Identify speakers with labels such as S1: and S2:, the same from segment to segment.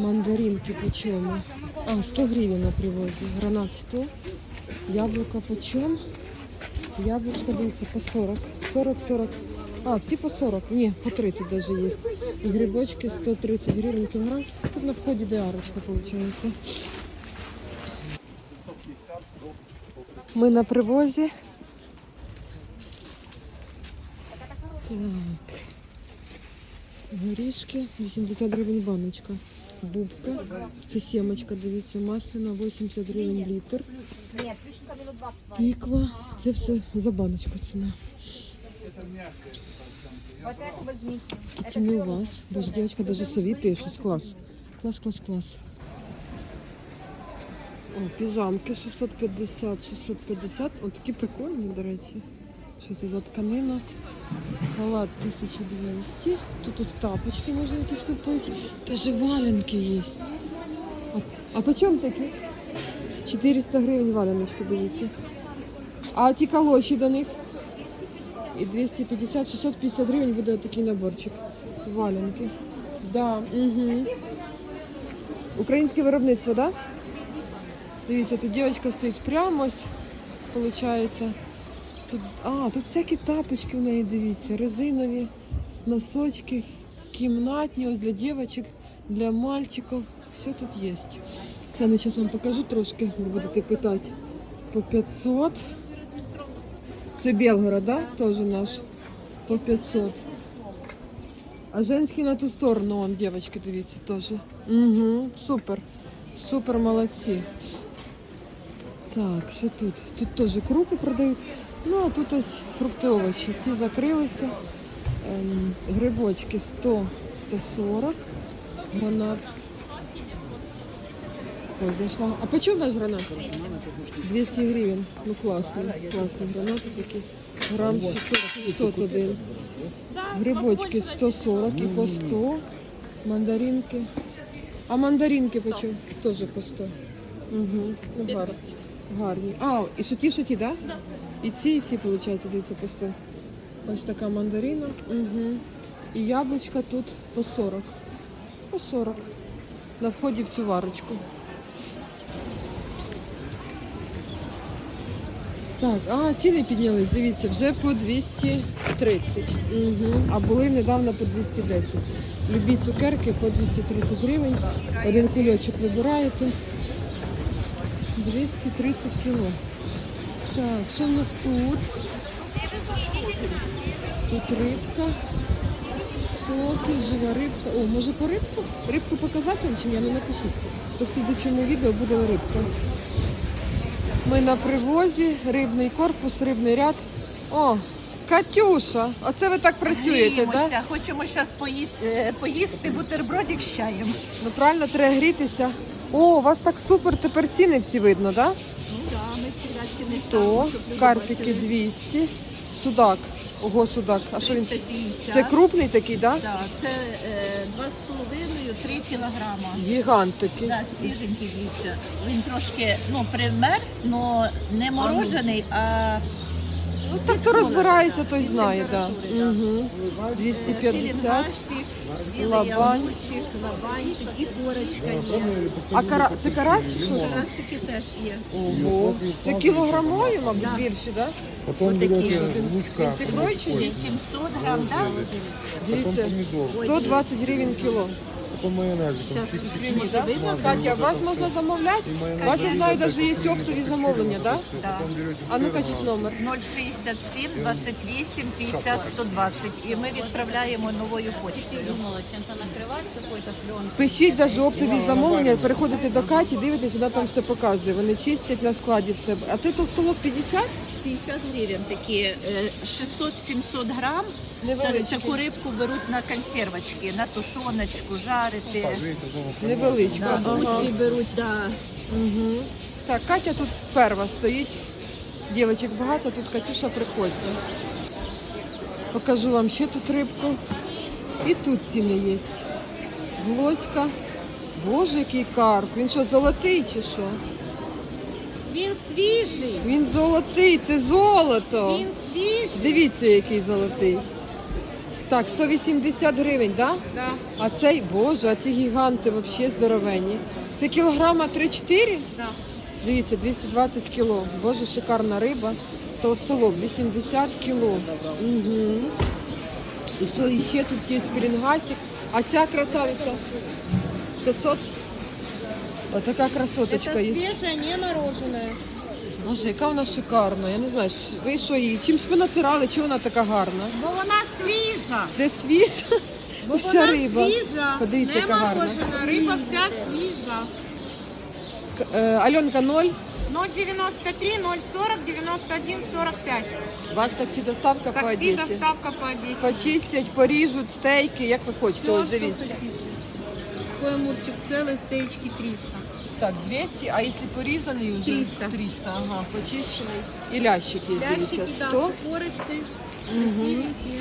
S1: Мандаринки почем? А, 100 гривен на привозі. Гранат 100. Яблука почем? Яблучка, дивіться, по 40. 40-40. А, всі по 40. Ні, по 30 даже є. Грибочки 130 гривень кілограм. Тут на вході диарочка, виходить. Ми на привозі. Так. Горішки 80 гривень баночка. Бубка. Це сімочка, дивіться, масляна 80 гривень літр. Тиква. Це все за баночку ціна. Не у вас. Боже, дівчинка даже совітує щось. Клас. Клас, клас, клас. О, піжамки 650, 650. О, такі прикольні, до речі. Що це за тканина? Халат 1200. Тут ось тапочки можна якісь купити. Даже валенки є. А, а по чому такі? 400 гривень валеночки, дивіться. А ті калоші до них? І 250, 650 гривень буде такий наборчик. Валенки. Да, угу. Українське виробництво, да? Дивіться, тут дівчинка стоїть прямо ось, виходить. Тут, а, тут всякі тапочки в неї, дивіться, резинові, носочки, кімнатні, ось для дівчаток, для мальчиків. Все тут є. Це я зараз вам покажу трошки, ви будете питати. По 500. Це Белгород, да? Тоже наш. По 500. А женський на ту сторону, он, девочки, дивіться, теж. Угу, супер. Супер молодці. Так, що тут? Тут теж крупи продають. Ну, а тут ось фрукти овочі. Ці закрилися. Ем, грибочки 100, 140. Гранат. Ось знайшла. А по чому наш гранат? 200 гривень. Ну класний. Класний гранат такий. Грам 600 один. Грибочки 140 і по 100. Мандаринки. А мандаринки по чому? Теж по 100. Угу. Ну, гар... Гарні. А, і що ті, що ті, так? Да? І ці, і ці, виходить, дивіться, по 100. Ось така мандарина. Угу. І яблучка тут по 40. По 40. На вході в цю варочку. Так, а ціни піднялись, дивіться, вже по 230. Угу. А були недавно по 210. Любі цукерки по 230 гривень. Один кульочок вибираєте. 230 кіло. Так, що в нас тут? Тут рибка. Соки, жива рибка. О, може по рибку? Рибку показати вам чи ні? Ну напишіть. По слідчому відео буде рибка. Ми на привозі, рибний корпус, рибний ряд. О, Катюша, оце ви так працюєте, так? Да?
S2: Хочемо зараз поїсти бутербродик з чаєм.
S1: Ну правильно, треба грітися. О, у вас так супер, тепер ціни всі видно, так? Да? 100,
S2: ставимо, щоб люди
S1: карпики 200, судак. Ого, судак. А що він?
S2: 350.
S1: Це крупний такий, так? Да?
S2: Да, це е, 2,5-3 кілограма.
S1: Гігант такий.
S2: Да, свіженький дивіться. Він трошки ну, примерз, але не морожений, а
S1: Ну так хто розбирається, той знає,
S2: да.
S1: Угу. 250.
S2: пілінгасик, білий
S1: Лабань.
S2: ягурчик, лаванчик і корочка є.
S1: А кара... це карась? чи Що? це?
S2: Карасики теж є.
S1: Ого. Це кілограмові, мабуть,
S2: Да.
S1: більші, так?
S3: Потом
S2: Вот такие
S3: берете лучка,
S1: Це крой чи ні?
S2: 800 грам, да?
S1: Дивіться,
S3: помидор,
S1: 120 гривень кіло.
S2: Може видно?
S1: Катя, а вас можна замовляти? У вас, я знаю, навіть є оптові замовлення, так? А ну кажіть номер.
S2: 067 28 50 120. І ми відправляємо новою почтою.
S1: Пишіть навіть оптові замовлення, переходите до Каті, дивитесь, вона там все показує. Вони чистять на складі все. А це толстолок 50?
S2: 50 гривень такі, е, 600-700 грам.
S1: Невеличкі.
S2: Таку рибку беруть на консервочки, на тушоночку, жарити.
S3: Видите,
S1: Невеличка.
S2: Да, Усі беруть, да.
S1: Угу. Так, Катя тут перва стоїть. Дівчаток багато, тут Катюша приходьте. Покажу вам ще тут рибку. І тут ціни є. Глоська. Боже, який карп. Він що, золотий чи що?
S2: Він свіжий,
S1: Він золотий, це золото.
S2: він свіжий.
S1: Дивіться, який золотий. Так, 180 гривень, так? Да?
S2: Да.
S1: А цей, боже, а ці гіганти взагалі здоровенні. Це кілограма 3-4?
S2: Да.
S1: Дивіться, 220 кіло. Боже, шикарна риба. Толстолоб, 80 кіло. Угу. І що іще тут є спрінгасик. А ця красавиця? 500? Отака красоточка
S4: Это
S1: є.
S4: свежее, не мороженое.
S1: Боже, яка вона шикарна. Я не знаю, ви що її? Чимсь ви натирали, чого вона така гарна?
S4: Бо вона свіжа.
S1: Це свіжа?
S4: Бо
S1: Вся
S4: вона
S1: риба.
S4: свіжа,
S1: Подивіться,
S4: не
S1: яка гарна.
S4: морожена. Риба вся свіжа.
S1: К- е, Альонка 0.
S4: 093 040 91 45.
S1: У вас таксі доставка по
S4: Такси,
S1: Одесі.
S4: доставка по Одессе.
S1: Почистять, поріжуть стейки, як ви хочете.
S4: Все,
S1: Ось
S4: что
S1: дивіться.
S4: хотите Такой амурчик целый, стейчки 300.
S1: Так, 200, а если порізаний уже?
S4: 300.
S1: 300, ага, почищений. І лящик є,
S4: Лящики,
S1: дивіться.
S4: да,
S1: 100,
S4: с корочкой. Красивенькие.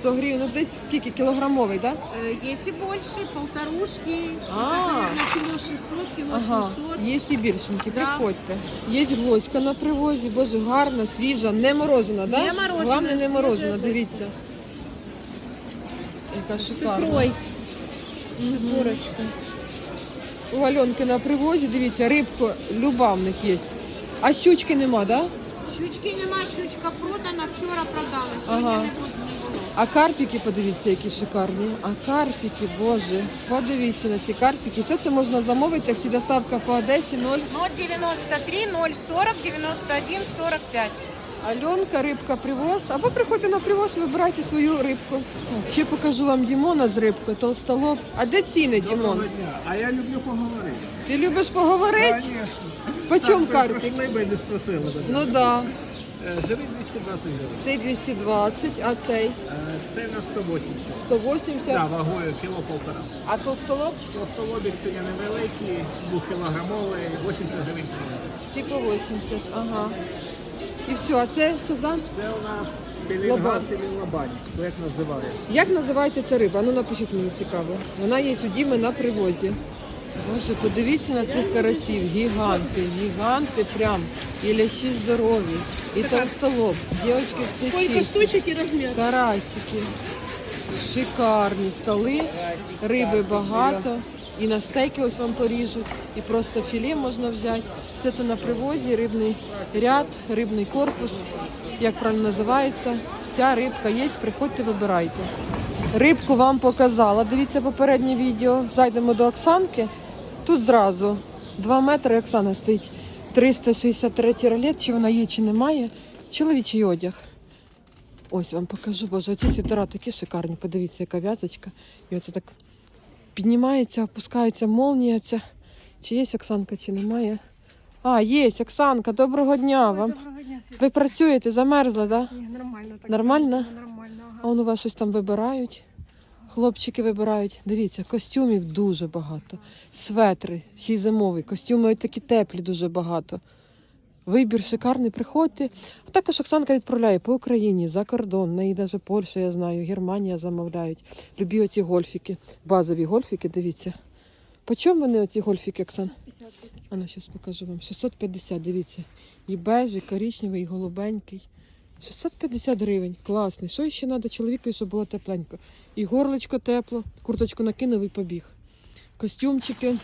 S1: 100 гривень, ну десь скільки, кілограмовий, так? Да?
S4: Э, Есть и больше, полторушки.
S1: А.
S4: Это, наверное, кило 600, кило
S1: Ага,
S4: 700.
S1: є і більшенькі,
S4: Да.
S1: приходьте. Є глоська на привозі, боже, гарна, свіжа, не морожена, так?
S4: Не морожена,
S1: Главне, не морожена,
S4: свіжа
S1: дивіться. Яка
S4: С
S1: шикарна.
S4: икрой. С.
S1: У Альонки на привозі, дивіться, рибку люба в них є. А щучки нема, так? Да?
S4: Щучки нема, щучка продана, вчора продали.
S1: Ага.
S4: Не буде.
S1: А карпіки, подивіться, які шикарні. А карпіки, боже, подивіться на ці карпіки. Все це можна замовити, як ці доставка по Одесі 0.
S4: 093 040 91 45.
S1: Альонка, рибка привоз. Або приходьте на привоз, вибирайте свою рибку. Ще покажу вам Дімона з рибкою, толстолоб. А де ціни, Дімон?
S3: дня. А я люблю поговорити.
S1: Ти любиш поговорити? По чому
S3: Так, ви
S1: карпік?
S3: прийшли би і не спросили мене.
S1: Ну так. Да.
S3: Е, Живий 220 гривень.
S1: Цей 220, а цей
S3: Е, Це на 180.
S1: 180,
S3: Да, вагою кіло полтора.
S1: а толстолоб
S3: Толстолобік сьогодні невеликий, 2-кілограмовий, 80 гривень кілограм.
S1: ті по 80. Ага. І все, а це сезам?
S3: Це у нас
S1: Лабань.
S3: білінгас і лабань, як називають.
S1: Як називається ця риба? Ну напишіть мені цікаво. Вона є у Діми на привозі. Боже, подивіться на цих карасів. Гіганти, гіганти прям. І лящі здорові, і толстолоб. Дівчатки всі
S4: Сколько штучек и размер?
S1: карасики. Шикарні столи, риби багато. І на стейки ось вам поріжуть, і просто філе можна взяти. Все це на привозі, рибний ряд, рибний корпус, як правильно називається. Вся рибка є, приходьте, вибирайте. Рибку вам показала. Дивіться попереднє відео. Зайдемо до Оксанки. Тут зразу 2 метри Оксана стоїть. 363 ролет, чи вона є, чи немає. Чоловічий одяг. Ось вам покажу, боже, оці світера такі шикарні. Подивіться, яка в'язочка. І оце так піднімається, опускається молнія ця. Чи є Оксанка, чи немає. А, є, Оксанка, доброго дня вам.
S4: Доброго дня, Свет.
S1: Ви працюєте, замерзли, так? Да?
S4: Нормально. Так
S1: Нормально?
S4: Нормально,
S1: А
S4: ага.
S1: он у вас щось там вибирають. Хлопчики вибирають. Дивіться, костюмів дуже багато. Светри, ще й зимовий. Костюми такі теплі дуже багато. Вибір шикарний, приходьте. А також Оксанка відправляє по Україні, за кордон. Неї навіть Польща, я знаю, Германія замовляють. Любі оці гольфіки, базові гольфіки, дивіться. По чому вони оці гольфіки, Оксан?
S4: 50.
S1: А ну, зараз покажу вам. 650, дивіться. І бежий, і коричневий, і голубенький. 650 гривень. Класний. Що ще треба чоловіку, щоб було тепленько? І горлечко тепло, курточку накинув і побіг. Костюмчики,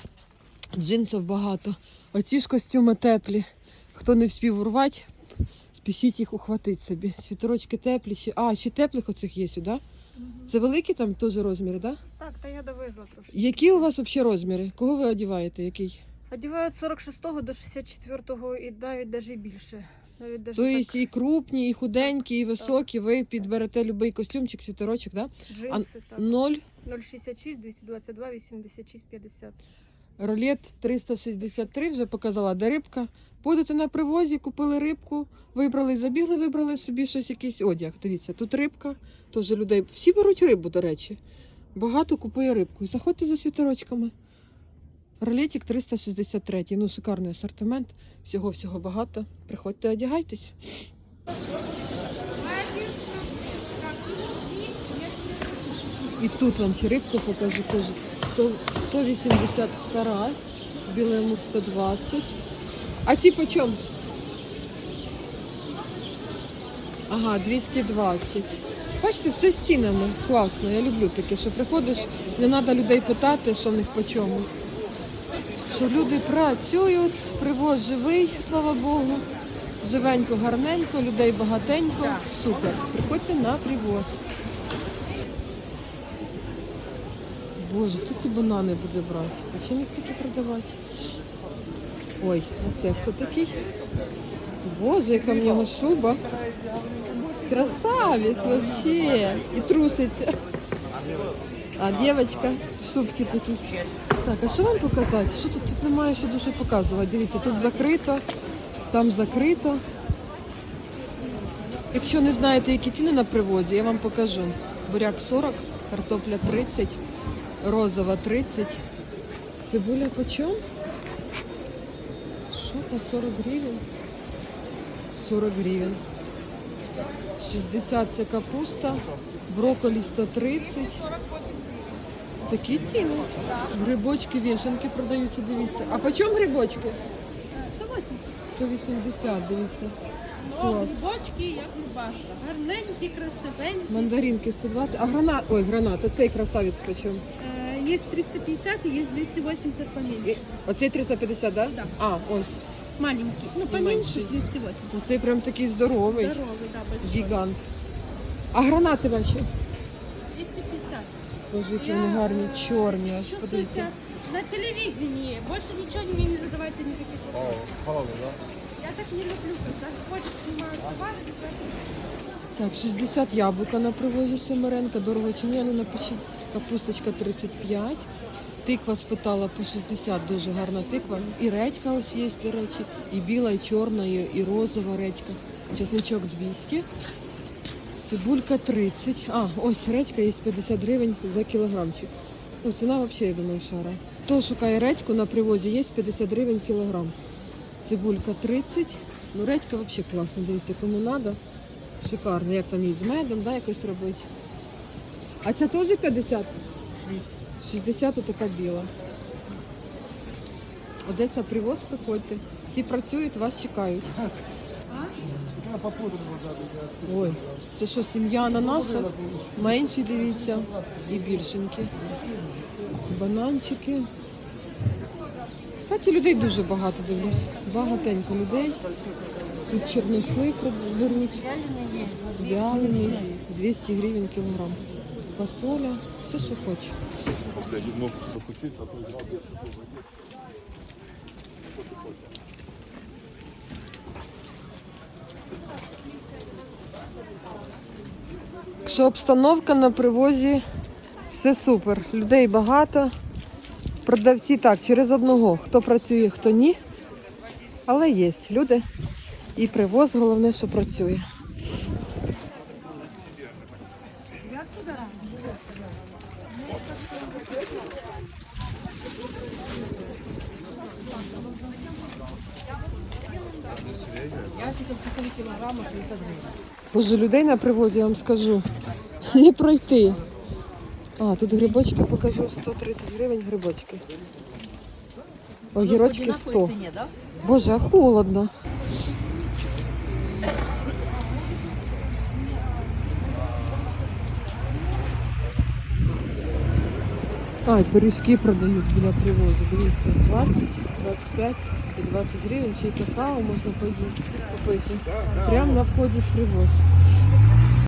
S1: джинсів багато. Оці ж костюми теплі. Хто не вспів урвати, спішіть їх ухватити собі. Світорочки теплі. Ще... А, ще теплих оцих є сюди. Це великі там теж розміри, так? Да?
S4: Так, та я довезла трошки.
S1: Які у вас взагалі розміри? Кого ви одягаєте? Який?
S4: Одівають з 46 до 64 і навіть навіть більше. Навіть даже
S1: Тобто
S4: так,
S1: і крупні, і худенькі, і високі. Ви підберете будь-який костюмчик, світорочок, да?
S4: джинси, так.
S1: Ноль,
S4: 066, 222, 86, 50.
S1: Ролет 363 вже показала, де рибка. Будете на привозі, купили рибку, вибрали, забігли, вибрали собі щось, якийсь одяг. Дивіться, тут рибка, теж людей. Всі беруть рибу, до речі. Багато купує рибку. І заходьте за світорочками. Ролетик 363. Ну, шикарний асортимент. Всього-всього багато. Приходьте, одягайтесь. І тут вам ще рибку покажу теж. 100, 180 карась, білий мук 120. А ці по чому? Ага, 220. Бачите, все стінами. Класно, я люблю таке, що приходиш, не треба людей питати, що в них по чому. Що люди працюють, привоз живий, слава Богу. Живенько, гарненько, людей багатенько. Супер. Приходьте на привоз. Боже, хто ці банани буде брати? Зачем їх такі продавати? Ой, а це хто такий? Боже, яка в нього шуба. Красавець вообще. І труситься. А дівчинка в шубці такій. Так, а що вам показати? Що тут? Тут немає що дуже показувати. Дивіться, тут закрито, там закрито. Якщо не знаєте, які ціни на привозі, я вам покажу. Буряк 40, картопля 30, розова 30. Цибуля почем? Що по 40 гривень? 40 гривень. 60 це капуста, брокколі 130. Такі ціни. Грибочки, вішенки продаються, дивіться. А по чому грибочки? 180, дивіться. Клас.
S5: Грибочки, як Любаша. Гарненькі, красивенькі.
S1: Мандаринки 120. А гранат, ой, гранат, оцей красавець по чому?
S5: Е, Є 350 і є 280 поменьше.
S1: Оцей 350, да?
S5: Да.
S1: А, ось.
S5: Маленький. Ну, поменьше 280.
S1: Оцей прям такий здоровий.
S5: Здоровий, да, большой.
S1: Гігант. А гранати ваші?
S5: 250.
S1: Боже, які вони гарні, чорні, аж подивіться.
S5: Чувствуйте на телевидении. Больше ничего мне не задавайте никаких вопросов. Я так не люблю, когда ходят, снимают товары.
S1: Так, 60 яблука на привозі Семеренка. Дорого чи ні? Ну напишіть. Капусточка 35. Тиква спитала по 60, дуже гарна тиква. І редька ось є, до речі. І біла, і чорна, і, розова редька. Чесничок 200. Цибулька 30. А, ось редька є 50 гривень за кілограмчик. Ну, ціна взагалі, я думаю, шара. Хто шукає редьку на привозі, є 50 гривень кілограм. Цибулька 30. Ну, редька взагалі класна, дивіться, кому треба. Шикарно, як там її з медом, да, якось робити. А ця теж 50? 60 така біла. Одеса привоз, приходьте. Всі працюють, вас чекають. Ой, це що, сім'я ананаса? Менші, дивіться, і більшенькі. Бананчики. Кстати, людей дуже багато дивлюсь. Багатенько людей. Тут чорнослив беруть. Вялений, 200 гривень кілограм. Фасоля, все, що хоче. Що обстановка на привозі все супер. Людей багато. Продавці так, через одного. Хто працює, хто ні. Але є люди. І привоз, головне, що працює. Боже, людей на привозі, я вам скажу. Не пройти. А, тут грибочки покажу 130 гривень грибочки. Огірочки 100. Боже, а холодно. А, і пиріжки продають біля привозу. Дивіться, 20, 25 і 20 гривень. Ще й какао можна поїсти, купити. Прямо на вході в привоз.